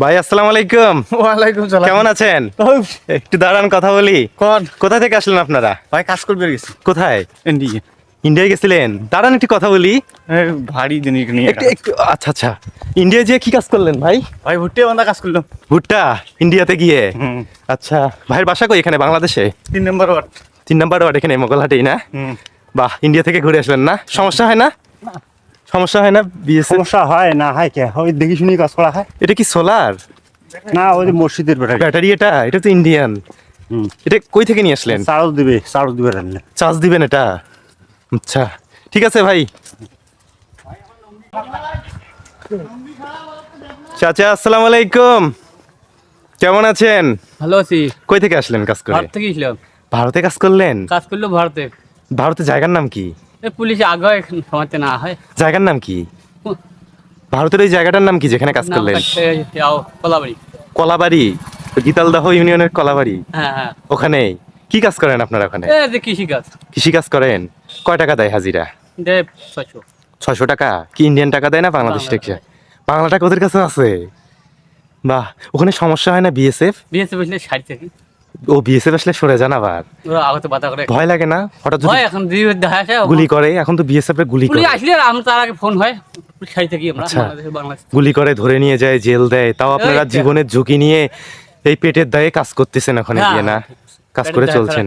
ভাই আসসালামু আলাইকুম। ওয়ালাইকুম সালাম। কেমন আছেন? একটু দাঁড়ান কথা বলি। কোন? কোথা থেকে আসলেন আপনারা? ভাই কাজ করবে গেছি কোথায়? এন্ডিকে ইন্ডিয়ায় গেছিলেন? দাঁড়ান একটু কথা বলি। ভারী জিনিস নিয়ে একটু একটু আচ্ছা আচ্ছা। ইন্ডিয়া যেয়ে কি কাজ করলেন ভাই? ভাই ভুট্টে বান্ধা কাজ করলাম। ভুট্টা? ইন্ডিয়াতে গিয়ে? আচ্ছা। ভাইয়ের বাসা কই এখানে বাংলাদেশে? তিন নম্বর ওয়ার্ড। তিন নাম্বার ওয়ার্ড এখানে মোগলহাটেই না? বাহ ইন্ডিয়া থেকে ঘুরে আসলেন না? সমস্যা হয় না। সমস্যা হয় না বিএসএফ সমস্যা হয় না হয় কে? ওই দেখি শুনি কাজ করা হয়। এটা কি সোলার না ওই যে মসজিদের বেড়াই ব্যাটারি এটা? এটা তো ইন্ডিয়ান হুম। এটা কই থেকে নিয়ে আসলেন? চার্জ দিবে চার্জ দিবে রান্না। চার্জ দিবেন এটা? আচ্ছা। ঠিক আছে ভাই। চাচা আসসালামু আলাইকুম। কেমন আছেন? ভালো আছি। কই থেকে আসলেন কাজ করে? ভারত থেকে ভারতে কাজ করলেন? কাজ করল ভারতে। ভারতে জায়গার নাম কি? পুলিশ আগে এখন সমাজে না হয়। জায়গার নাম কি? ভারতের ওই জায়গাটার নাম কি যেখানে কাজ করলেন? কলাবাড়ি। কলাবাড়ি? গীতালদাহ ইউনিয়নের কলাবাড়ি? হ্যাঁ হ্যাঁ। ওখানে? কি কাজ করেন আপনারা ওখানে? এই কৃষি কাজ। কৃষি কাজ করেন? কয় টাকা দেয় হাজিরা? ছয়শো। টাকা? কি ইন্ডিয়ান টাকা দেয় না বাংলাদেশ বাংলা টাকা বাংলা টাকা ওদের কাছে আছে? বাহ ওখানে সমস্যা হয় না বিএসএফ বসলে ষাট থেকে ও বিএসএফ আসলে সরে যান আবার। ভয় লাগে না? হঠাৎ যদি এখন গুলি করে এখন তো বিএসএফ এর গুলি করে। আসলে আমরা তার আগে ফোন হয় আচ্ছা। গুলি করে ধরে নিয়ে যায় জেল দেয় তাও আপনারা জীবনের ঝুঁকি নিয়ে এই পেটের দায়ে কাজ করতেছেন ওখানে হ্যাঁ, গিয়ে না? কাজ করে চলছেন।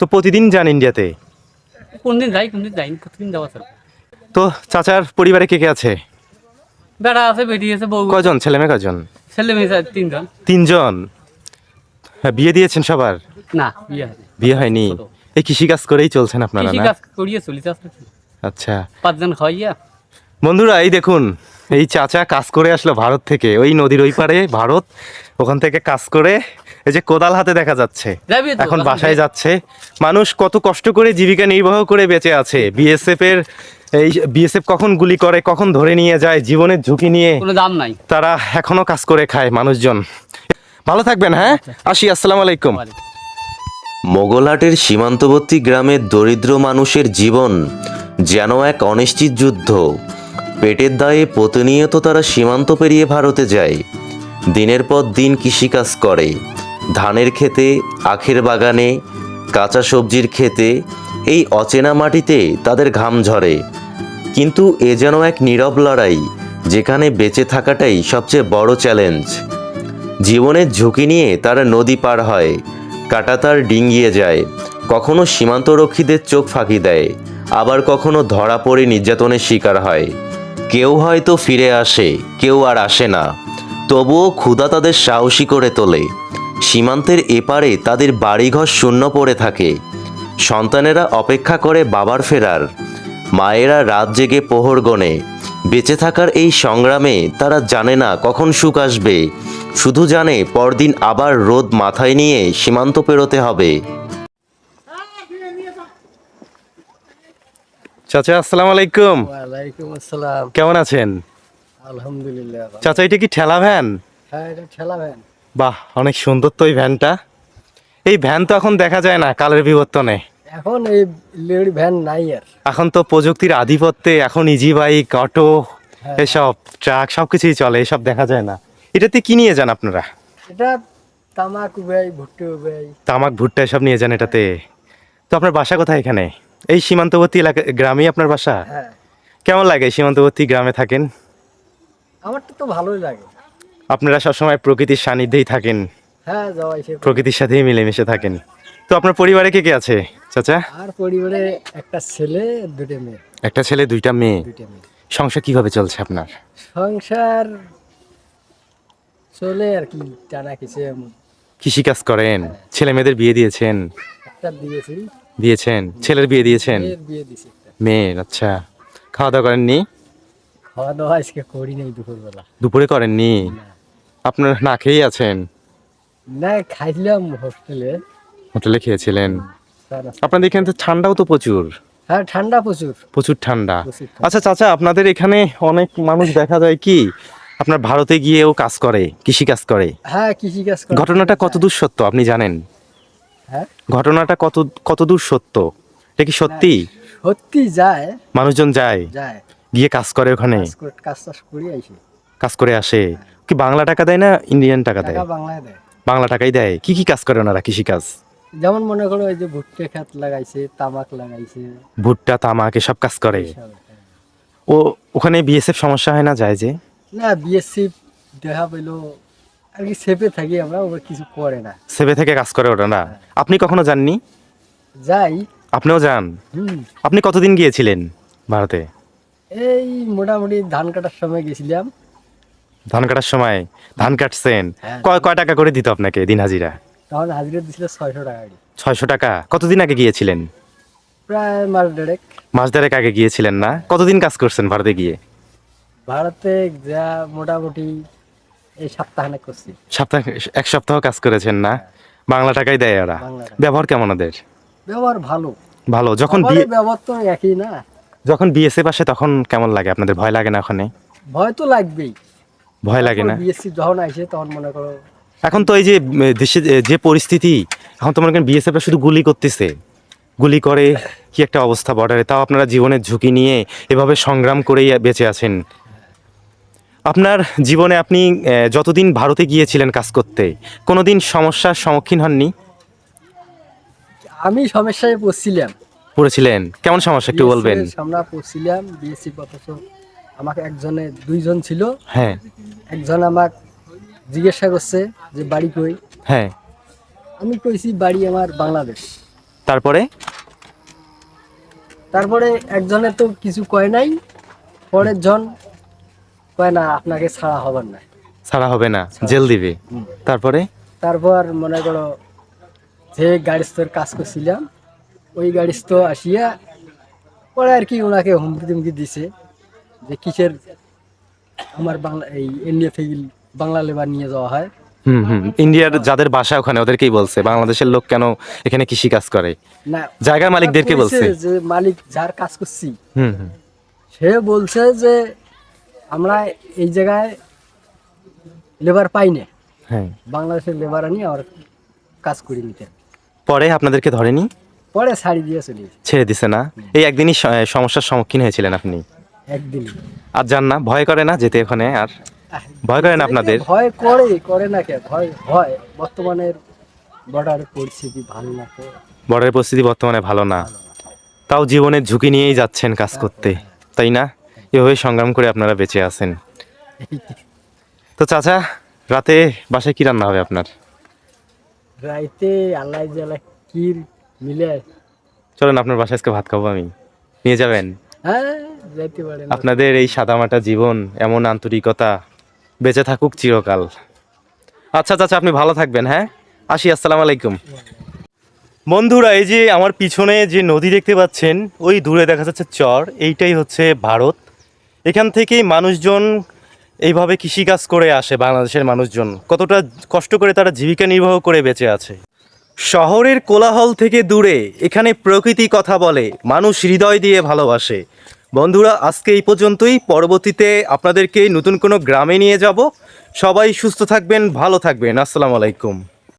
তো প্রতিদিন যান ইন্ডিয়াতে? কোন দিন যাই কোন দিন যাইনি প্রতিদিন যাওয়া স্যার তো চাচার পরিবারে কে কে আছে? বেড়া আছে বেরিয়েছে বউ কজন ছেলে মেয়ে কজন ছেলে মেয়ে তিনজন। তিনজন? হ্যাঁ, বিয়ে দিয়েছেন সবার? না বিয়ে হয়নি। বিয়ে হয়নি? এই কৃষি কাজ করেই চলছেন আপনারা কৃষি না? কাজ করিয়ে চলিতে আছে আচ্ছা। পাঁচজন খাওয়াইয়া বন্ধুরা এই দেখুন এই চাচা কাজ করে আসলো ভারত থেকে। ওই নদীর ওই পারে ভারত ওখান থেকে কাজ করে এই যে কোদাল হাতে দেখা যাচ্ছে। যাবি তো, এখন বাসায় যাচ্ছে। মানুষ কত কষ্ট করে জীবিকা নির্বাহ করে বেঁচে আছে। বিএসএফ এর এই বিএসএফ কখন গুলি করে কখন ধরে নিয়ে যায় জীবনের ঝুঁকি নিয়ে কোনো দাম নাই। তারা এখনও কাজ করে খায় মানুষজন। ভালো থাকবেন হ্যাঁ? আসি আসসালামু আলাইকুম। মোগলহাটের সীমান্তবর্তী গ্রামের দরিদ্র মানুষের জীবন যেন এক অনিশ্চিত যুদ্ধ। পেটের দায়ে প্রতিনিয়ত তারা সীমান্ত পেরিয়ে ভারতে যায়। দিনের পর দিন কৃষিকাজ করে। ধানের ক্ষেতে আখের বাগানে কাঁচা সবজির ক্ষেতে এই অচেনা মাটিতে তাদের ঘাম ঝরে। কিন্তু এ যেন এক নীরব লড়াই যেখানে বেঁচে থাকাটাই সবচেয়ে বড় চ্যালেঞ্জ জীবনের ঝুঁকি নিয়ে তারা নদী পার হয় কাটাতার ডিঙ্গিয়ে যায়, কখনো সীমান্তরক্ষীদের চোখ ফাঁকি দেয়, আবার কখনো ধরা পড়ে নির্যাতনের শিকার হয়। কেউ হয়তো ফিরে আসে, কেউ আর আসে না, তবুও ক্ষুধা তাদের সাহসী করে তোলে। সীমান্তের এপারে তাদের বাড়িঘর শূন্য পড়ে থাকে। সন্তানেরা অপেক্ষা করে বাবার ফেরার, মায়েরা রাত জেগে পোহর গনে বেঁচে থাকার এই সংগ্রামে তারা জানে না কখন সুখ আসবে। শুধু জানে পরদিন আবার রোদ মাথায় নিয়ে সীমান্ত পেরোতে হবে। চাচা আসসালামু আলাইকুম। ওয়ালাইকুম আসসালাম। কেমন আছেন? আলহামদুলিল্লাহ চাচা এটা কি ঠেলা ভ্যান? হ্যাঁ এটা ঠেলা ভ্যান। বাহ অনেক সুন্দর তো এই ভ্যানটা। এই ভ্যান তো এখন দেখা যায় না কালের বিবর্তনে। এখন এই লেডি ভ্যান নাই আর। এখন তো প্রযুক্তির আধিপত্যে এখন ইজি বাইক অটো। এসব ট্রাক সব কিছুই চলে এসব দেখা যায় না। এটাতে কি নিয়ে যান আপনারা? এটা তামাক উবাই ভুট্টি উবাই তামাক ভুট্টা এসব নিয়ে যান এটাতে। তো আপনার বাসা কোথায় এখানে? এই সীমান্তবর্তী এলাকা গ্রামেই আপনার বাসা? হ্যাঁ। কেমন লাগে সীমান্তবর্তী গ্রামে থাকেন? আমার তো তো ভালোই লাগে। আপনারা সবসময় প্রকৃতির সান্নিধ্যেই থাকেন। হ্যাঁ প্রকৃতির সাথেই মিলেমিশে থাকেন। তো আপনার পরিবারে কে কে আছে চাচা? আর পরিবারে একটা ছেলে দুটো মেয়ে। একটা ছেলে দুইটা মেয়ে। দুটো মেয়ে। সংসার কীভাবে চলছে আপনার? সংসার চলে আর কি টানা কিছু কৃষিকাজ করেন ছেলে মেয়েদের বিয়ে দিয়েছেন? একটা দিয়েছি। দিয়েছেন? ছেলের বিয়ে দিয়েছেন? মেয়ের বিয়ে দিয়েছি একটা। মেয়ের আচ্ছা। খাওয়া দাওয়া করেননি? খাওয়া দাওয়া আজকে করি নাই দুপুরবেলা। দুপুরে করেননি? আপনার না খেয়েই আছেন? না খাইছিলাম হোস্টেলে। হোটেলে খেয়েছিলেন আপনাদের এখানে তো ঠান্ডাও তো প্রচুর। হ্যাঁ ঠান্ডা প্রচুর। প্রচুর ঠান্ডা। আচ্ছা চাচা আপনাদের এখানে অনেক মানুষ দেখা যায় কি? আপনার ভারতে গিয়েও কাজ করে কৃষি কাজ করে। হ্যাঁ কৃষি কাজ করা। ঘটনাটা কতদূর সত্য আপনি জানেন? হ্যাঁ? ঘটনাটা কত কতদূর সত্য? এটা কি সত্যি? সত্যি যায়। মানুষজন যায়? যায়। গিয়ে কাজ করে ওখানে? কাজ টাজ করি আইসি কাজ করে আসে? কি বাংলা টাকা দেয় না ইন্ডিয়ান টাকা দেয়? টাকা দেয়। বাংলা টাকাই দেয়। কি কি কাজ করে ওনারা কৃষি কাজ যেমন মনে করো ওই যে ভুট্টা খাত লাগাইছে তামাক লাগাইছে। ভুট্টা তামাক এসব কাজ করে। ও ওখানে বিএসএফ সমস্যা হয় না যায় যে? না বিএসসি দেখা পেল আর কি সেপে থাকি আমরা ওরা কিছু করে না। সেবে থেকে কাজ করে ওরা না? আপনি কখনো যাননি? যাই। আপনিও যান? আপনি কতদিন গিয়েছিলেন ভারতে? এই মোটামুটি ধান কাটার সময় গেছিলাম। ধান কাটার সময়? ধান কাটছেন। হ্যাঁ। কয় কয় টাকা করে দিত আপনাকে দিন হাজিরা? তখন হাজিরা দিছিল ছয়শো টাকা। ছয়শো টাকা। কতদিন আগে গিয়েছিলেন? প্রায় মাস দেড়েক। মাস দেড়েক আগে গিয়েছিলেন না? কতদিন কাজ করছেন ভারতে গিয়ে? ভারতে যা মোটামুটি এই সপ্তাহখানেক করছি। সপ্তাহ এক সপ্তাহ কাজ করেছেন না? বাংলা টাকাই দেয় ওরা। ব্যবহার কেমন ওদের? ব্যবহার ভালো। ভালো। যখন বিয়ে ব্যবহার তো একই না। যখন বিএসএফ আসে তখন কেমন লাগে? আপনাদের ভয় লাগে না ওখানে? ভয় তো লাগবেই। ভয় লাগে না? বিএসসি যখন আসে তখন মনে করো এখন তো এই যে দেশে যে- পরিস্থিতি এখন তো মনে করেন বিএসএফ শুধু গুলি করতেছে। গুলি করে কি একটা অবস্থা বর্ডারে তাও আপনারা জীবনের ঝুঁকি নিয়ে এভাবে সংগ্রাম করেই বেঁচে আছেন। আপনার জীবনে আপনি যতদিন ভারতে গিয়েছিলেন কাজ করতে কোনো দিন সমস্যার সম্মুখীন হননি? আমি সমস্যায় পড়ছিলাম। পড়েছিলেন? কেমন সমস্যা একটু বলবেন? আমরা পড়ছিলাম বিএসসি অথচ আমাকে একজনে দুইজন ছিল। হ্যাঁ। একজন আমাক জিজ্ঞাসা করছে যে বাড়ি কই? হ্যাঁ। আমি কইছি বাড়ি আমার বাংলাদেশ। তারপরে? তারপরে একজনে তো কিছু কয় নাই পরের জন কয় না আপনাকে ছাড়া হবার না ছাড়া হবে না জেল দিবে। তারপরে? তারপর মনে করো যে গাড়িস্তর কাজ করছিলাম ওই গাড়িস্থ আসিয়া পরে আর কি ওনাকে হুমকি তুমকি দিছে যে কিসের আমার বাংলা এই ইন্ডিয়া থেকে বাংলা লেবার নিয়ে যাওয়া হয়। হুম হুম। ইন্ডিয়ার যাদের বাসা ওখানে ওদেরকেই বলছে বাংলাদেশের লোক কেন এখানে কৃষি কাজ করে? না জায়গার মালিকদেরকে বলছে যে মালিক যার কাজ করছি। হুম হুম। সে বলছে যে আমরা এই জায়গায় লেবার পাই না। হ্যাঁ। বাংলাদেশের লেবার আনি আমার কাজ করে নিতে। পরে আপনাদেরকে ধরেনি? পরে শাড়ি দিয়ে চলে ছেড়ে দিছে না? এই একদিনই সমস্যার সম্মুখীন হয়েছিলেন আপনি? একদিন আর যান না ভয় করে না যেতে ওখানে আর? ভয় করে না আপনাদের? ভয় করে করে না কে ভয় হয় বর্তমানের বর্ডারের পরিস্থিতি ভালো না তো। বর্ডারের পরিস্থিতি বর্তমানে ভালো না। তাও জীবনের ঝুঁকি নিয়েই যাচ্ছেন কাজ করতে তাই না? এভাবে সংগ্রাম করে আপনারা বেঁচে আছেন। তো চাচা রাতে বাসায় কি রান্না হবে আপনার? রাইতে আল্লাহ জ্বালা কি মিলে। চলেন আপনার বাসায় আজকে ভাত খাব আমি। নিয়ে যাবেন? হ্যাঁ যাইতে পারে না আপনাদের এই সাদামাটা জীবন এমন আন্তরিকতা বেঁচে থাকুক চিরকাল। আচ্ছা চাচা, আপনি ভালো থাকবেন হ্যাঁ? আসি, আসসালামু আলাইকুম। বন্ধুরা, এই যে আমার পিছনে যে নদী দেখতে পাচ্ছেন, ওই দূরে দেখা যাচ্ছে চর, এইটাই হচ্ছে ভারত। এখান থেকেই মানুষজন এইভাবে কৃষিকাজ করে আসে বাংলাদেশের মানুষজন। কতটা কষ্ট করে তারা জীবিকা নির্বাহ করে বেঁচে আছে। শহরের কোলাহল থেকে দূরে এখানে প্রকৃতি কথা বলে, মানুষ হৃদয় দিয়ে ভালোবাসে। বন্ধুরা, আজকে এই পর্যন্তই। পরবর্তীতে আপনাদেরকে নতুন কোনো গ্রামে নিয়ে যাব। সবাই সুস্থ থাকবেন, ভালো থাকবেন। আসসালামু আলাইকুম।